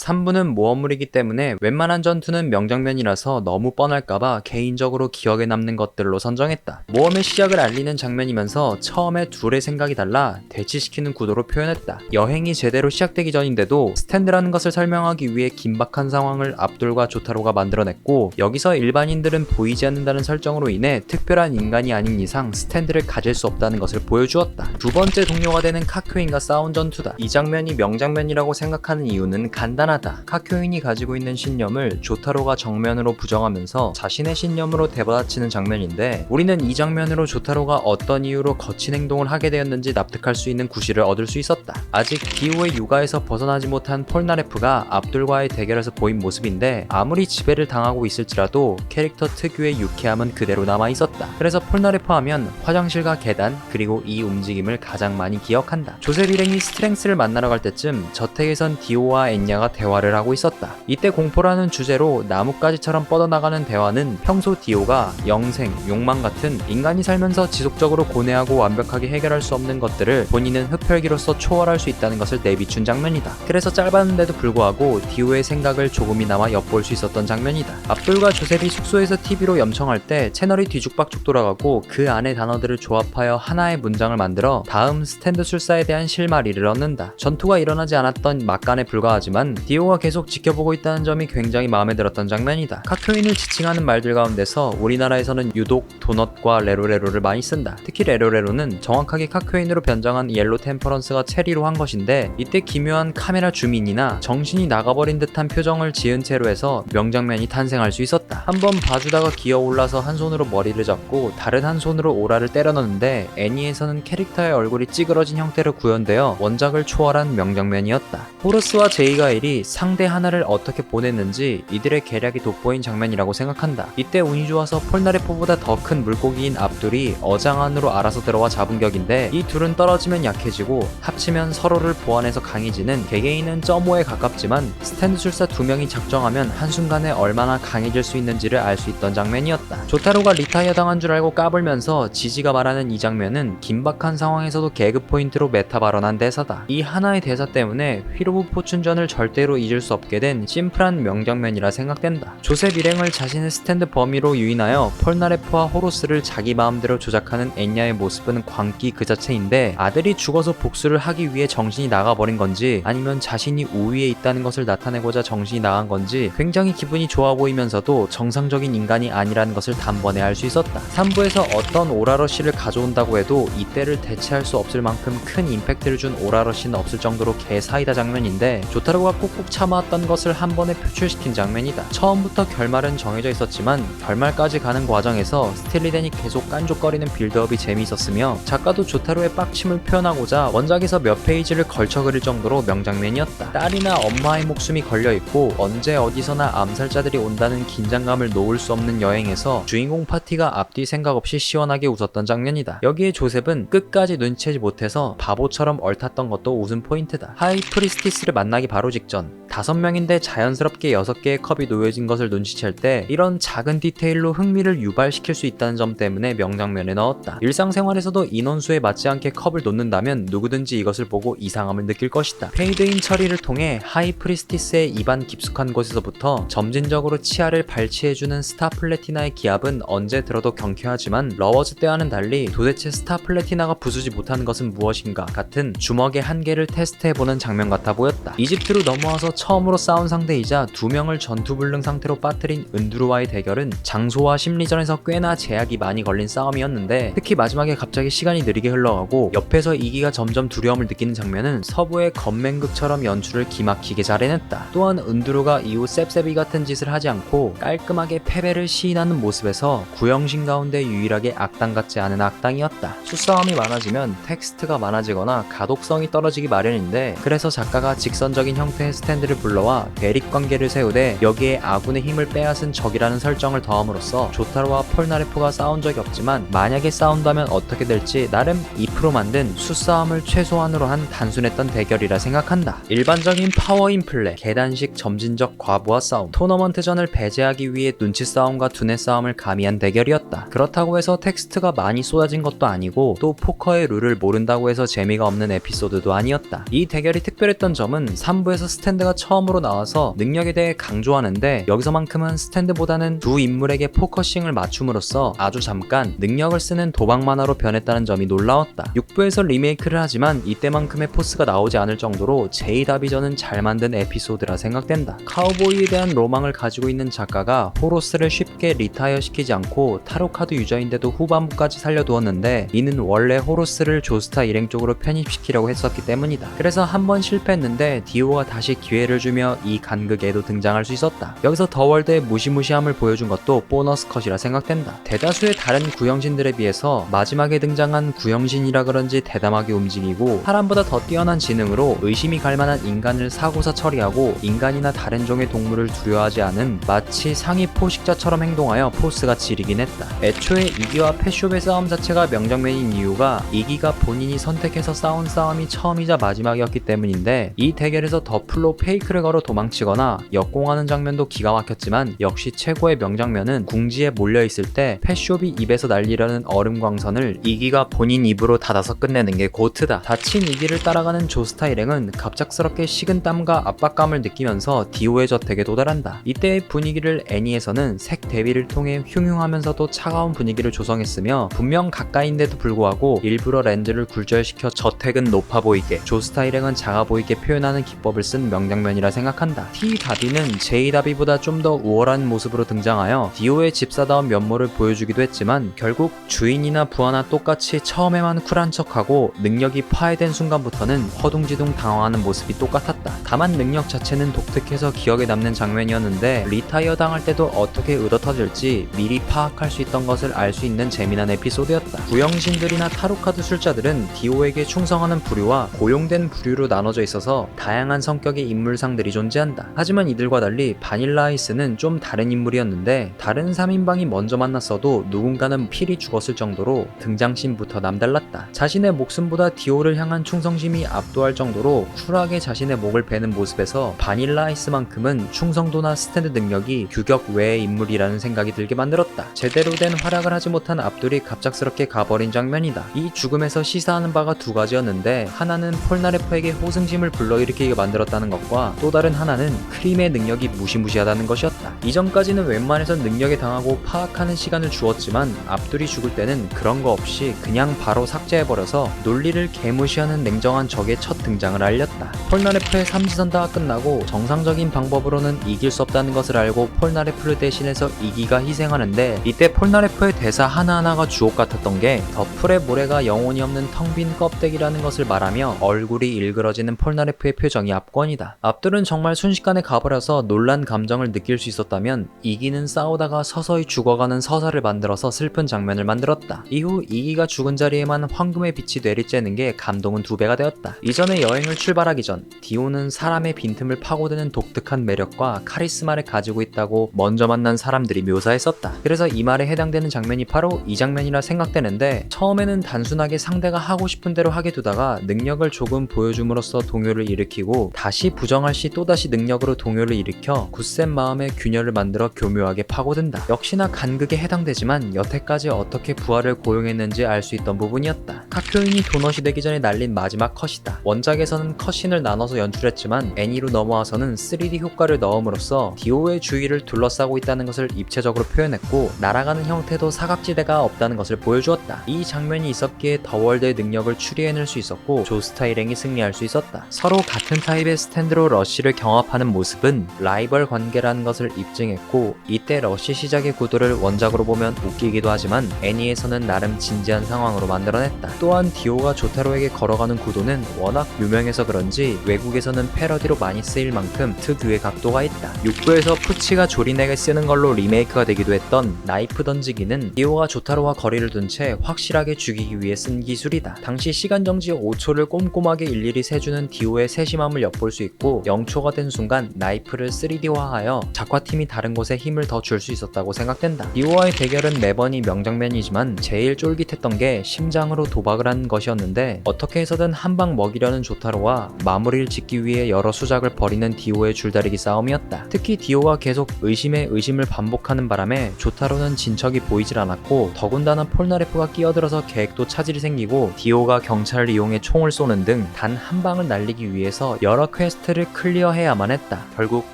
3부는 모험물이기 때문에 웬만한 전투는 명장면이라서 너무 뻔할까봐 개인적으로 기억에 남는 것들로 선정했다. 모험의 시작을 알리는 장면이면서 처음에 둘의 생각이 달라 대치시키는 구도로 표현했다. 여행이 제대로 시작되기 전인데도 스탠드라는 것을 설명하기 위해 긴박한 상황을 압둘과 조타로가 만들어냈고 여기서 일반인들은 보이지 않는다는 설정으로 인해 특별한 인간이 아닌 이상 스탠드를 가질 수 없다는 것을 보여주었다. 두 번째 동료가 되는 카큐인과 싸운 전투다. 이 장면이 명장면이라고 생각하는 이유는 간단 하다. 카큐인이 가지고 있는 신념을 조타로가 정면으로 부정하면서 자신의 신념으로 대받아치는 장면인데 우리는 이 장면으로 조타로가 어떤 이유로 거친 행동을 하게 되었는지 납득할 수 있는 구실을 얻을 수 있었다. 아직 디오의 육아에서 벗어나지 못한 폴나레프가 압둘과의 대결에서 보인 모습인데 아무리 지배를 당하고 있을지라도 캐릭터 특유의 유쾌함은 그대로 남아 있었다. 그래서 폴나레프 하면 화장실과 계단 그리고 이 움직임을 가장 많이 기억한다. 조셉 일행이 스트렝스를 만나러 갈 때쯤 저택에선 디오와 엔야가 대화를 하고 있었다. 이때 공포라는 주제로 나뭇가지처럼 뻗어나가는 대화는 평소 디오가 영생, 욕망 같은 인간이 살면서 지속적으로 고뇌하고 완벽하게 해결할 수 없는 것들을 본인은 흡혈기로서 초월할 수 있다는 것을 내비춘 장면이다. 그래서 짧았는데도 불구하고 디오의 생각을 조금이나마 엿볼 수 있었던 장면이다. 압둘과 조셉이 숙소에서 TV로 염청할 때 채널이 뒤죽박죽 돌아가고 그 안에 단어들을 조합하여 하나의 문장을 만들어 다음 스탠드 술사에 대한 실마리를 얻는다. 전투가 일어나지 않았던 막간에 불과하지만 디오가 계속 지켜보고 있다는 점이 굉장히 마음에 들었던 장면이다. 카토인을 지칭하는 말들 가운데서 우리나라에서는 유독 도넛과 레로레로를 많이 쓴다. 특히 레로레로는 정확하게 카코인으로 변장한 옐로 템퍼런스가 체리로 한 것인데 이때 기묘한 카메라 줌인이나 정신이 나가버린 듯한 표정을 지은 채로 해서 명장면이 탄생할 수 있었다. 한번 봐주다가 기어 올라서 한 손으로 머리를 잡고 다른 한 손으로 오라를 때려 넣는데 애니에서는 캐릭터의 얼굴이 찌그러진 형태로 구현되어 원작을 초월한 명장면이었다. 호러스와 제이가일이 상대 하나를 어떻게 보냈는지 이들의 계략이 돋보인 장면이라고 생각한다. 이때 운이 좋아서 폴나레포보다 더 큰 물고기인 압둘이 어장 안으로 알아서 들어와 잡은 격인데 이 둘은 떨어지면 약해지고 합치면 서로를 보완해서 강해지는 개개인은 점오에 가깝지만 스탠드 술사 두 명이 작정하면 한순간에 얼마나 강해질 수 있는지를 알 수 있던 장면이었다. 조타로가 리타이어 당한 줄 알고 까불면서 지지가 말하는 이 장면은 긴박한 상황에서도 개그 포인트로 메타 발언한 대사다. 이 하나의 대사 때문에 휘로브 포춘전을 절대 로 잊을 수 없게 된 심플한 명장면이라 생각된다. 조셉 일행을 자신의 스탠드 범위로 유인하여 폴나레프와 호로스를 자기 마음대로 조작하는 엔야의 모습은 광기 그 자체인데 아들이 죽어서 복수를 하기 위해 정신이 나가버린 건지 아니면 자신이 우위에 있다는 것을 나타내고자 정신이 나간 건지 굉장히 기분이 좋아 보이면서도 정상적인 인간이 아니라는 것을 단번에 알 수 있었다. 3부에서 어떤 오라러시를 가져온다고 해도 이때를 대체할 수 없을 만큼 큰 임팩트를 준 오라러시는 없을 정도로 개사이다 장면인데 조타로가 꾹꾹 참아왔던 것을 한 번에 표출시킨 장면이다. 처음부터 결말은 정해져 있었지만 결말까지 가는 과정에서 스틸리덴이 계속 깐족거리는 빌드업이 재미있었으며 작가도 조타로의 빡침을 표현하고자 원작에서 몇 페이지를 걸쳐 그릴 정도로 명장면이었다. 딸이나 엄마의 목숨이 걸려있고 언제 어디서나 암살자들이 온다는 긴장감을 놓을 수 없는 여행에서 주인공 파티가 앞뒤 생각 없이 시원하게 웃었던 장면이다. 여기에 조셉은 끝까지 눈치채지 못해서 바보처럼 얼탔던 것도 웃음 포인트다. 하이 프리스티스를 만나기 바로 직전 다섯 명인데 자연스럽게 여섯 개의 컵이 놓여진 것을 눈치챌 때 이런 작은 디테일로 흥미를 유발시킬 수 있다는 점 때문에 명장면에 넣었다. 일상생활에서도 인원수에 맞지 않게 컵을 놓는다면 누구든지 이것을 보고 이상함을 느낄 것이다. 페이드인 처리를 통해 하이 프리스티스의 입안 깊숙한 곳에서부터 점진적으로 치아를 발치해주는 스타 플래티나의 기압은 언제 들어도 경쾌하지만 러워즈 때와는 달리 도대체 스타 플래티나가 부수지 못하는 것은 무엇인가 같은 주먹의 한계를 테스트해보는 장면 같아 보였다. 이집트로 넘어 와서 처음으로 싸운 상대이자 두 명을 전투불능 상태로 빠뜨린 은두루와의 대결은 장소와 심리전에서 꽤나 제약이 많이 걸린 싸움이었는데 특히 마지막에 갑자기 시간이 느리게 흘러가고 옆에서 이기가 점점 두려움을 느끼는 장면은 서부의 건맹극처럼 연출을 기막히게 잘 해냈다. 또한 은두루가 이후 셉셉이 같은 짓을 하지 않고 깔끔하게 패배를 시인하는 모습에서 구영신 가운데 유일하게 악당 같지 않은 악당이었다. 수싸움이 많아지면 텍스트가 많아지거나 가독성이 떨어지기 마련인데 그래서 작가가 직선적인 형태의 스탠드를 불러와 대립 관계를 세우되 여기에 아군의 힘을 빼앗은 적이라는 설정을 더함으로써 조타로와 폴나레프가 싸운 적이 없지만 만약에 싸운다면 어떻게 될지 나름 2% 만든 수싸움을 최소한으로 한 단순했던 대결이라 생각한다. 일반적인 파워 인 플레, 계단식 점진적 과부하 싸움, 토너먼트전을 배제하기 위해 눈치 싸움과 두뇌 싸움을 가미한 대결이었다. 그렇다고 해서 텍스트가 많이 쏟아진 것도 아니고 또 포커의 룰을 모른다고 해서 재미가 없는 에피소드도 아니었다. 이 대결이 특별했던 점은 3부에서 스탠드가 처음으로 나와서 능력에 대해 강조하는데 여기서만큼은 스탠드보다는 두 인물에게 포커싱을 맞춤으로써 아주 잠깐 능력을 쓰는 도박 만화로 변했다는 점이 놀라웠다. 6부에서 리메이크를 하지만 이때만큼의 포스가 나오지 않을 정도로 제이다비전은 잘 만든 에피소드라 생각된다. 카우보이에 대한 로망을 가지고 있는 작가가 호로스를 쉽게 리타이어 시키지 않고 타로카드 유저인데도 후반부까지 살려두었는데 이는 원래 호로스를 조스타 일행 쪽으로 편입시키려고 했었기 때문이다. 그래서 한 번 실패했는데 디오가 다시 기회를 주며 이 간극에도 등장할 수 있었다. 여기서 더월드의 무시무시함을 보여준 것도 보너스 컷이라 생각된다. 대다수의 다른 구형신들에 비해서 마지막에 등장한 구형신이라 그런지 대담하게 움직이고 사람보다 더 뛰어난 지능으로 의심이 갈 만한 인간을 사고사 처리하고 인간이나 다른 종의 동물을 두려워하지 않은 마치 상위 포식자처럼 행동하여 포스가 지리긴 했다. 애초에 이기와 패숍의 싸움 자체가 명장면인 이유가 이기가 본인이 선택해서 싸운 싸움이 처음이자 마지막이었기 때문인데 이 대결에서 더 플로 페이크를 걸어 도망치거나 역공하는 장면도 기가 막혔지만 역시 최고의 명장면은 궁지에 몰려있을 때 패숍이 입에서 날리려는 얼음 광선을 이기가 본인 입으로 닫아서 끝내는 게 고트다. 다친 이기를 따라가는 조스타 일행은 갑작스럽게 식은땀과 압박감을 느끼면서 디오의 저택에 도달한다. 이때의 분위기를 애니에서는 색 대비를 통해 흉흉하면서도 차가운 분위기를 조성했으며 분명 가까이인데도 불구하고 일부러 렌즈를 굴절시켜 저택은 높아 보이게 조스타 일행은 작아 보이게 표현하는 기법을 쓴 명장면이라 생각한다. T 다비는 J 다비보다 좀 더 우월한 모습으로 등장하여 디오의 집사다운 면모를 보여주기도 했지만 결국 주인이나 부하나 똑같이 처음에만 쿨한 척하고 능력이 파해된 순간부터는 허둥지둥 당황하는 모습이 똑같았다. 다만 능력 자체는 독특해서 기억에 남는 장면이었는데 리타이어 당할 때도 어떻게 의도터질지 미리 파악할 수 있던 것을 알 수 있는 재미난 에피소드였다. 구영신들이나 타로카드 술자들은 디오에게 충성하는 부류와 고용된 부류로 나눠져 있어서 다양한 성격 의 인물상들이 존재한다. 하지만 이들과 달리 바닐라 아이스는 좀 다른 인물이었는데 다른 3인방이 먼저 만났어도 누군가는 필히 죽었을 정도로 등장신부터 남달랐다. 자신의 목숨보다 디오를 향한 충성심이 압도할 정도로 쿨하게 자신의 목을 베는 모습에서 바닐라 아이스만큼은 충성도나 스탠드 능력이 규격 외의 인물이라는 생각이 들게 만들었다. 제대로 된 활약을 하지 못한 압둘이 갑작스럽게 가버린 장면이다. 이 죽음에서 시사하는 바가 두 가지였는데 하나는 폴나레프에게 호승심을 불러일으키게 만들었다는 것과 또 다른 하나는 크림의 능력이 무시무시하다는 것이었다. 이전까지는 웬만해서 능력에 당하고 파악하는 시간을 주었지만 압둘이 죽을 때는 그런 거 없이 그냥 바로 삭제해버려서 논리를 개무시하는 냉정한 적의 첫 등장을 알렸다. 폴나레프의 삼지선다가 끝나고 정상적인 방법으로는 이길 수 없다는 것을 알고 폴나레프를 대신해서 이기가 희생하는데 이때 폴나레프의 대사 하나하나가 주옥 같았던 게 더 풀의 모래가 영혼이 없는 텅 빈 껍데기라는 것을 말하며 얼굴이 일그러지는 폴나레프의 표정이 압권이다. 압둘은 정말 순식간에 가버려서 놀란 감정을 느낄 수 있었다면 이기는 싸우다가 서서히 죽어가는 서사를 만들어서 슬픈 장면을 만들었다. 이후 이기가 죽은 자리에만 황금의 빛이 내리쬐는 게 감동은 두 배가 되었다. 이전에 여행을 출발하기 전 디오는 사람의 빈틈을 파고드는 독특한 매력과 카리스마를 가지고 있다고 먼저 만난 사람들이 묘사했었다. 그래서 이 말에 해당되는 장면이 바로 이 장면이라 생각되는데 처음에는 단순하게 상대가 하고 싶은 대로 하게 두다가 능력을 조금 보여줌으로써 동요를 일으키고 다시 부정할 시 또다시 능력으로 동요를 일으켜 굳센 마음의 균열을 만들어 교묘하게 파고든다. 역시나 간극에 해당되지만 여태까지 어떻게 부하를 고용했는지 알 수 있던 부분이었다. 카표인이 도넛이 되기 전에 날린 마지막 컷이다. 원작에서는 컷신을 나눠서 연출했지만 애니로 넘어와서는 3D 효과를 넣음으로써 디오의 주위를 둘러싸고 있다는 것을 입체적으로 표현했고 날아가는 형태도 사각지대가 없다는 것을 보여주었다. 이 장면이 있었기에 더월드의 능력을 추리해낼 수 있었고 조스타 일행이 승리할 수 있었다. 서로 같은 타입의 스탠 드로 러쉬를 경합하는 모습은 라이벌 관계라는 것을 입증했고 이때 러쉬 시작의 구도를 원작으로 보면 웃기기도 하지만 애니에서는 나름 진지한 상황으로 만들어냈다. 또한 디오가 조타로에게 걸어가는 구도는 워낙 유명해서 그런지 외국에서는 패러디로 많이 쓰일 만큼 특유의 각도가 있다. 6부에서 푸치가 조린에게 쓰는 걸로 리메이크가 되기도 했던 나이프 던지기는 디오가 조타로와 거리를 둔 채 확실하게 죽이기 위해 쓴 기술이다. 당시 시간 정지 5초를 꼼꼼하게 일일이 세주는 디오의 세심함을 엿볼 수 있고 0초가 된 순간 나이프를 3D화하여 작화팀이 다른 곳에 힘을 더 줄 수 있었다고 생각된다. 디오와의 대결은 매번이 명장면이지만 제일 쫄깃했던 게 심장으로 도박을 한 것이었는데 어떻게 해서든 한 방 먹이려는 조타로와 마무리를 짓기 위해 여러 수작을 벌이는 디오의 줄다리기 싸움이었다. 특히 디오가 계속 의심에 의심을 반복하는 바람에 조타로는 진척이 보이질 않았고 더군다나 폴나레프가 끼어들어서 계획도 차질이 생기고 디오가 경찰을 이용해 총을 쏘는 등 단 한 방을 날리기 위해서 여러 퀘스트를 클리어해야만 했다. 결국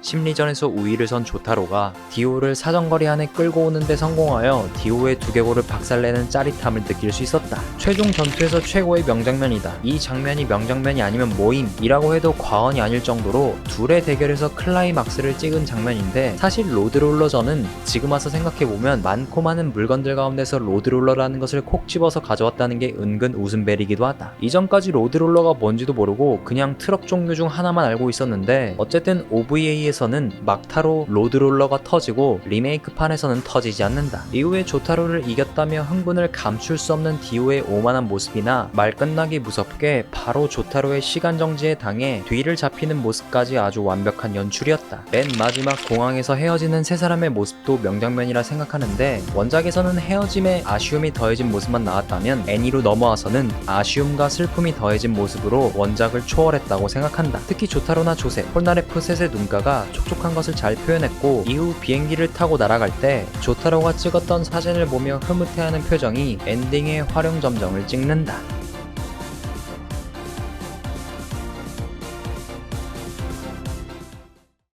심리전에서 우위를 선 조타로가 디오를 사정거리 안에 끌고 오는데 성공하여 디오의 두개골을 박살내는 짜릿함을 느낄 수 있었다. 최종 전투에서 최고의 명장면이다. 이 장면이 명장면이 아니면 모임이라고 해도 과언이 아닐 정도로 둘의 대결에서 클라이막스를 찍은 장면인데 사실 로드롤러전은 지금 와서 생각해보면 많고 많은 물건들 가운데서 로드롤러라는 것을 콕 집어서 가져왔다는 게 은근 웃음벨이기도 하다. 이전까지 로드롤러가 뭔지도 모르고 그냥 트럭 종류 중 하나만 알고 있었는데 어쨌든 OVA에서는 막타로 로드롤러가 터지고 리메이크판에서는 터지지 않는다. 이후에 조타로를 이겼다며 흥분을 감출 수 없는 디오의 오만한 모습이나 말 끝나기 무섭게 바로 조타로의 시간 정지에 당해 뒤를 잡히는 모습까지 아주 완벽한 연출이었다. 맨 마지막 공항에서 헤어지는 세 사람의 모습도 명장면이라 생각하는데 원작에서는 헤어짐에 아쉬움이 더해진 모습만 나왔다면 애니로 넘어와서는 아쉬움과 슬픔이 더해진 모습으로 원작을 초월했다고 생각한다. 특히 조타로나 조세, 폴나레프 셋의 눈가가 촉촉한 것을 잘 표현했고 이후 비행기를 타고 날아갈 때 조타로가 찍었던 사진을 보며 흐뭇해하는 표정이 엔딩의 활용 점정을 찍는다.